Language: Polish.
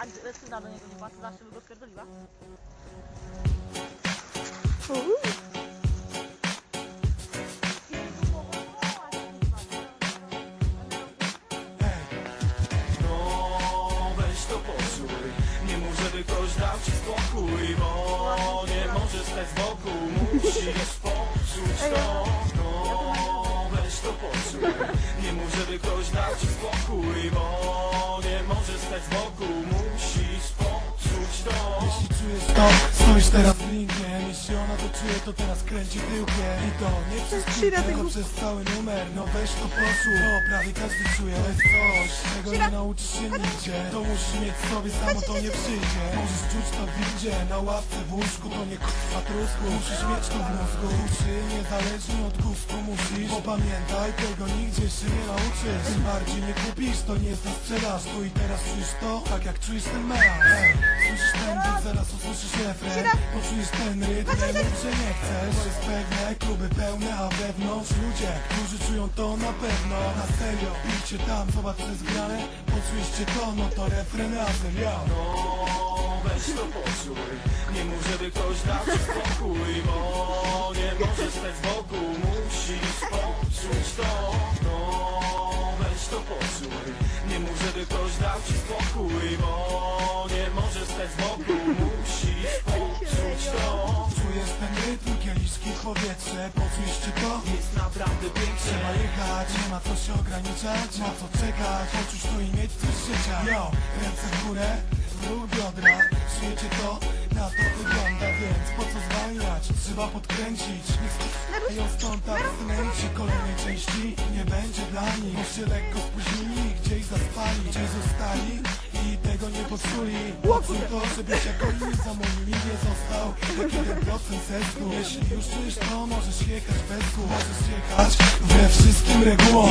A gdyby syna do niego nie ma, to zawsze by go spierdoliła. No, weź to poczuj Nie mów, żeby ktoś dał ci spokój Bo nie możesz stać z boku. Musisz poczuć to. No, weź to poczuj Nie mów, żeby ktoś dał ci spokój Bo Jeśli czujesz to, stoisz teraz w ringnie Jeśli ona to czuje, to teraz kręci tyłkiem I to nie przez chwilę, tylko przez cały numer. No weź to posłuch, to prawie każdy czuje Ale coś, czego nie nauczysz się nigdzie. To musisz mieć w sobie, samo to nie przyjdzie. Możesz czuć to w windzie, na ławce, w łóżku To nie k***a trusku, musisz mieć to w mózgu. Uczy, niezależnie od gustu musisz? Bo pamiętaj, tego nigdzie się nie nauczysz. Tym bardziej nie kupisz, to nie sprzedaż Tu i teraz czujesz to, tak jak czujesz ten Ej, Słyszysz ten refren Poczujesz ten rytm, że nie chcesz? To jest pewne, kluby pełne, a wewnątrz ludzie Którzy czują to na pewno. Na serio, idźcie tam, zobacz co jest grane. Poczujecie to, no to refren razem, ja. No, weź to poczuj. Nie mów, żeby ktoś dał ci spokój Bo nie możesz stać z boku. Musisz poczuć to. No, weź to poczuj. Nie mów, żeby ktoś dał ci spokój Bo w powietrze Poczujecie to? Jest naprawdę pięknie. Trzeba jechać, nie ma co się ograniczać Ma co czekać, poczuć to i mieć coś życia. Yo, ręce w górę, ruch biodra. Czujecie to? Na to wygląda, więc po co zwalniać? Trzeba podkręcić. Ją stąd abstynenci kolejnej części Nie będzie dla nich. Bo się lekko spóźnili, gdzieś zaspali Gdzieś zostali i tego nie poczuli Poczuj to, żebyś jako inni zamolili Nie został taki ten procent zesku. Jeśli już czujesz to, możesz jechać bez kół Możesz jechać we wszystkim regułom